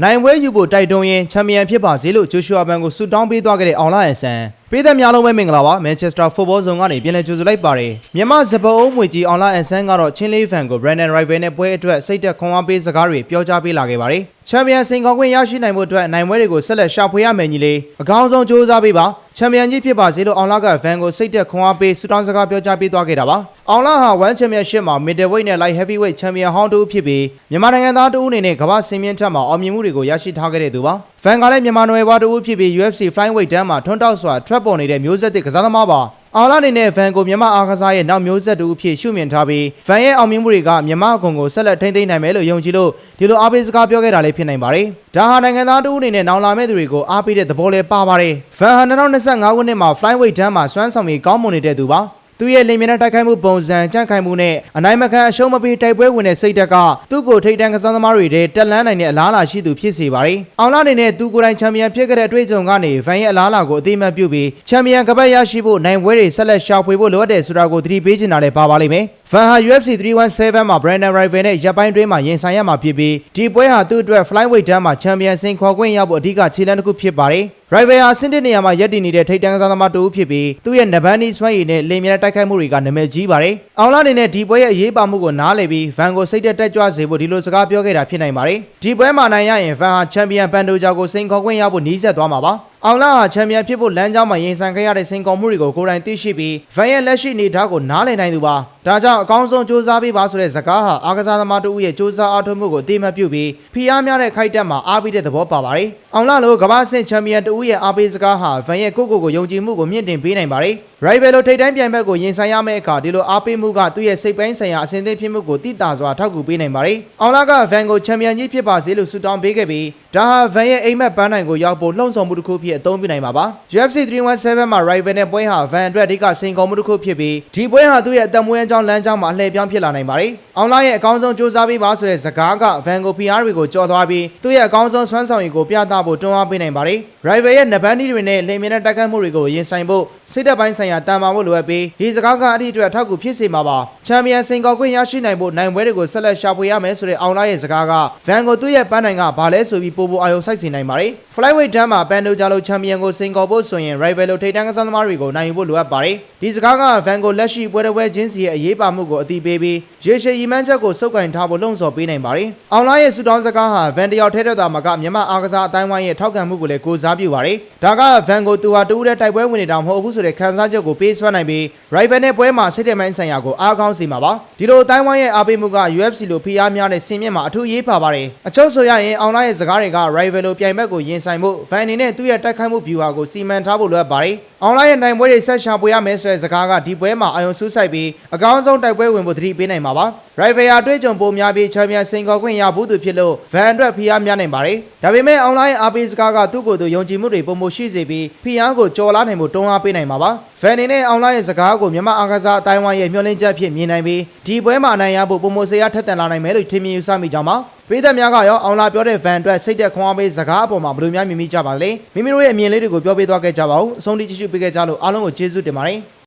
နိုင်ပွဲယူဖို့တိုက်တွန်းရင်းချန်ပီယံဖြစ်ပါစေလို့ဂျိုရှူအာဘန်ကိုဆုတောင်းပေးသွားခဲ့တဲ့အောင်လာအန်ဆန် ပြည်သက်များလုံးပဲမင်္ဂလာပါမန်ချက်စတာဖုတ်ဘောဇုံကနေပြန်လည်ကြိုဆိုလိုက်ပါတယ်မြန်မာစပအုံးမွေကြီးအောင်လာအန်ဆန်ကတော့ချင်းလေးဖန်ကို Brandon Rival နဲ့ပွဲအတွက်စိတ်သက်ခွန်အားပေးစကားတွေပြောကြားပေးလာခဲ့ပါတယ်ချန်ပီယံစင်ကောင်ခွင့်ရရှိနိုင်ဖို့အတွက်နိုင်ပွဲတွေကိုဆက်လက်ရှာဖွေရမယ်ညီလေးအကောင်းဆုံးကြိုးစားပေးပါချန်ပီယံကြီးဖြစ်ပါစေလို့အောင်လာကဗန်ကိုစိတ်သက်ခွန်အားပေးဆုတောင်းစကားပြောကြားပေးသွားခဲ့တာပါအောင်လာဟာ1 Championship မှာ Middleweight နဲ့ Light Heavyweight Champion ဟောင်းတူဖြစ်ပြီးမြန်မာနိုင်ငံသားတူအနေနဲ့ကမ္ဘာစင်မြင့်ထက်မှာအောင်မြင်မှုတွေကိုရရှိထားခဲ့တဲ့သူပါ ဖန်ကလည်းမြန်မာနွယ်ဘွားတူဖြစ်ပြီး UFC Flyweight တန်းမှာထွန်းတောက်စွာထွက်ပေါ်နေတဲ့မျိုးဆက်သစ်ကစားသမားပါအောင်လာအနေနဲ့ဗန်ကိုမြန်မာအားကစားရဲ့နောက်မျိုးဆက်တူအဖြစ်ရှုမြင်ထားပြီးဗန်ရဲ့အောင်မြင်မှုတွေကမြန်မာအခွန်ကိုဆက်လက်ထိန်းသိမ်းနိုင်မယ်လို့ယုံကြည်လို့ဒီလိုအားပေးစကားပြောခဲ့တာလည်းဖြစ်နိုင်ပါတယ်။ဒါဟာနိုင်ငံသားတူအနေနဲ့နောင်လာမဲ့သူတွေကိုအားပေးတဲ့သဘောလည်းပါပါတယ်။ဗန်ဟာ2025ခုနှစ်မှာ Flyweight တန်းမှာစွမ်းဆောင်ရည်ကောင်းမွန်နေတဲ့သူပါ။ သူရဲ့လင်မြင်တဲ့တိုက်ခိုက်မှုပုံစံကြန့်ခိုင်မှုနဲ့အနိုင်မခံအရှုံးမပေးတိုက်ပွဲဝင်တဲ့စိတ်ဓာတ်ကသူ့ကိုထိတ်တန့်ကစားသမားတွေတဲ့တက်လန်းနိုင်တဲ့အလားအလာရှိသူဖြစ်စေပါတယ်။အောင်လာအနေနဲ့သူကိုယ်တိုင်ချန်ပီယံဖြစ်ခဲ့တဲ့အတွေ့အကြုံကနေဗန်ရဲ့အလားအလာကိုအသိအမှတ်ပြုပြီးချန်ပီယံကပတ်ရရှိဖို့နိုင်ပွဲတွေဆက်လက်ရှာဖွေဖို့လိုအပ်တယ်ဆိုတာကိုသတိပေးချင်တာလည်းပါပါလိမ့်မယ်။ ဗန်ဟာ UFC 317မှာ Brandon Rival နဲ့ရပ်ပိုင်းတွင်းမှာရင်ဆိုင်ရမှာဖြစ်ပြီးဒီပွဲဟာသူ့အတွက် Flyweight တန်းမှာချန်ပီယံဆင်ခေါ်ခွင့်ရဖို့အဓိကခြေလှမ်းတစ်ခုဖြစ်ပါတယ်။ Rival ဟာစင်တစ်နေရာမှာရပ်တည်နေတဲ့ထိတ်တန့်ကစားသမားတူဖြစ်ပြီးသူ့ရဲ့နဗန်နီစွမ်းရည်နဲ့လင်မြင်တဲ့တိုက်ခိုက်မှုတွေကနာမည်ကြီးပါတယ်။အောင်လာအနေနဲ့ဒီပွဲရဲ့အရေးပါမှုကိုနားလည်ပြီးဗန်ကိုစိတ်သက်တက်ကြွစေဖို့ဒီလိုစကားပြောခဲ့တာဖြစ်နိုင်ပါတယ်။ဒီပွဲမှာနိုင်ရရင်ဗန်ဟာချန်ပီယံပန်ဒိုဂျာကိုစိန်ခေါ်ခွင့်ရဖို့နီးစပ်သွားမှာပါ။အောင်လာဟာချန်ပီယံဖြစ်ဖို့လမ်းကြောင်းမှာရင်ဆိုင်ခဲ့ရတဲ့စိန်ခေါ်မှုတွေကိုကိုယ်တိုင်သိရှိပြီးဗန်ရဲ့လက်ရှိအနေအထားကိုနားလည်နိုင်သူပါ။ ဒါကြောင့်အကောင်းဆုံးစူးစမ်းပေးပါဆိုတဲ့စကားဟာအားကစားသမားတို့ရဲ့စူးစမ်းအားထုတ်မှုကိုအသိအမှတ်ပြုပြီးဖိအားများတဲ့ခိုက်တက်မှာအားပေးတဲ့သဘောပါပါတယ်။အောင်လာလိုကမ္ဘာ့ဆင့်ချန်ပီယံတို့ရဲ့အားပေးစကားဟာဗန်ရဲ့ကိုယ့်ကိုယ်ကိုယုံကြည်မှုကိုမြင့်တင်ပေးနိုင်ပါတယ်။ Rival လိုထိပ်တိုင်းပြိုင်ဘက်ကိုရင်ဆိုင်ရမယ့်အခါဒီလိုအားပေးမှုကသူ့ရဲ့စိတ်ပိုင်းဆိုင်ရာအစဉ်အသင့်ဖြစ်မှုကိုတိတာစွာထောက်ကူပေးနိုင်ပါတယ်။အောင်လာကဗန်ကိုချန်ပီယံကြီးဖြစ်ပါစေလို့ဆုတောင်းပေးခဲ့ပြီးဒါဟာဗန်ရဲ့အိမ်မက်ပန်းနိုင်ကိုရောက်ဖို့လှုံ့ဆော်မှုတစ်ခုဖြစ်အသုံးပြုနိုင်မှာပါ။ UFC 317မှာ Rival နဲ့ပွဲဟာဗန်အတွက်အဓိကစိန်ခေါ်မှုတစ်ခုဖြစ်ပြီးဒီပွဲဟာသူ့ရဲ့အသက်မွေးကြောင်းလမ်းကြောင်းမှာအလှည့်ပြောင်းဖြစ်လာနိုင်ပါတယ်။အောင်လာရဲ့အကောင်းဆုံးစူးစမ်းပေးပါဆိုတဲ့စကားကဗန်ကို PR တွေကိုကြော်သွားပြီးသူ့ရဲ့အကောင်းဆုံးစွမ်းဆောင်ရည်ကိုပြသဖို့တွန်းအားပေးနိုင်ပါတယ်။ Rival ရဲ့နဗန်နီတွေနဲ့လင်မြင်တဲ့တိုက်ခိုက်မှုတွေကိုရင်ဆိုင်ဖို့စိတ်သက်ပိုင်းဆိုင်ရာတန်မာဖို့လိုအပ်ပြီးဒီစကားကအထီးအတွက်အထောက်အကူဖြစ်စေမှာပါ။ချန်ပီယံစင်ကောက်ခွင့်ရရှိနိုင်ဖို့နိုင်ပွဲတွေကိုဆက်လက်ရှာဖွေရမယ်ဆိုတဲ့အောင်လာရဲ့စကားကဗန်ကိုသူ့ရဲ့ပန်းနိုင်ကဘာလဲဆိုပြီးပို့ပို့အာရုံစိုက်စေနိုင်ပါတယ်။ Flyweight တန်းမှာပန်ဒိုဂျာလိုချန်ပီယံကိုစင်ကောက်ဖို့ဆိုရင် Rival လိုထိပ်တန်းကစားသမားတွေကိုနိုင်ယူဖို့လိုအပ်ပါတယ်။ဒီစကားကဗန်ကိုလက်ရှိပွဲတစ်ပွဲချင်းစီရဲ့အရေးပါမှုကိုအသိပေးပြီးရေရှည်ရည်မှန်းချက်ကိုစုပ်ကိုင်ထားဖို့လှုံ့ဆော်ပေးနိုင်ပါတယ်။အောင်လာရဲ့ဆူတောင်းစကားဟာဗန်တယောက်ထဲတဲ့တာမှာကမြန်မာအားကစားအတိုင်းဝိုင်းရဲ့ထောက်ခံမှုကိုလည်းကိုစားပြုပါတယ်။ဒါကဗန်ကိုသူဟာတူးတဲ့တိုက်ပွဲဝင်နေတာမဟုတ်ဘူးဆိုတဲ့ခံစားချက်ကိုပေးစွမ်းနိုင်ပြီး Rival နဲ့ပွဲမှာစိတ်တမိုင်းဆိုင်ရာကိုအားကောင်းစေမှာပါ။ဒီလိုအတိုင်းဝိုင်းရဲ့အားပေးမှုက UFC လိုဖိအားများတဲ့ဆင်မြင့်မှာအထူးရေးပါပါတယ်။အချုပ်ဆိုရရင်အောင်လာရဲ့စကားတွေက Rival လိုပြိုင်ဘက်ကိုရင်ဆိုင်ဖို့ဗန်အနေနဲ့သူ့ရဲ့တိုက်ခိုက်မှု view ဟာကိုစီမံထားဖို့လိုအပ်ပါတယ်။အောင်လာရဲ့နိုင်ပွဲတွေဆက်ရှာပွေရမယ်ဆိုတဲ့စကားကဒီပွဲမှာအာရုံစူးစိုက်ပြီးအကောင်းဆုံးတိုက်ပွဲဝင်ဖို့သတိပေးနိုင်မှာပါ။ Rival အတွေ့အကြုံပိုများပြီးချန်ပီယံစင်ကော်ခွင့်ရဘူးသူဖြစ်လို့ဗန်အတွက်ဖိအားများနိုင်ပါတယ်။ဒါပေမဲ့အောင်လာရဲ့အားပေးစကားကသူ့ကိုယ်သူယုံကြည်မှုတွေပုံမရှိစေပြီးဖိအားကိုကြော်လာနိုင်မှုတွန်းအားပေးနိုင်မှာပါ။ဗန်အနေနဲ့အောင်လာရဲ့စကားကိုမြန်မာအားကစားအတိုင်းဝိုင်းရဲ့မျှော်လင့်ချက်ဖြစ်မြင်နိုင်ပြီးဒီပွဲမှာအနိုင်ရဖို့ပုံမစရာထက်သန်လာနိုင်မယ်လို့ထင်မြင်ယူဆမိကြောင်းပါ။ပြည်သက်များကရောအောင်လာပြောတဲ့ဗန်အတွက်စိတ်သက်ခွန်အားပေးစကားအပေါ်မှာဘယ်လိုများမြင်မိကြပါလဲ။မိမိတို့ရဲ့အမြင်လေးတွေကိုပြောပြသွားခဲ့ကြပါဦး။အဆုံးထိကြည့်ရှုပေးခဲ့ကြလို့အားလုံးကိုကျေးဇူးတင်ပါတယ်။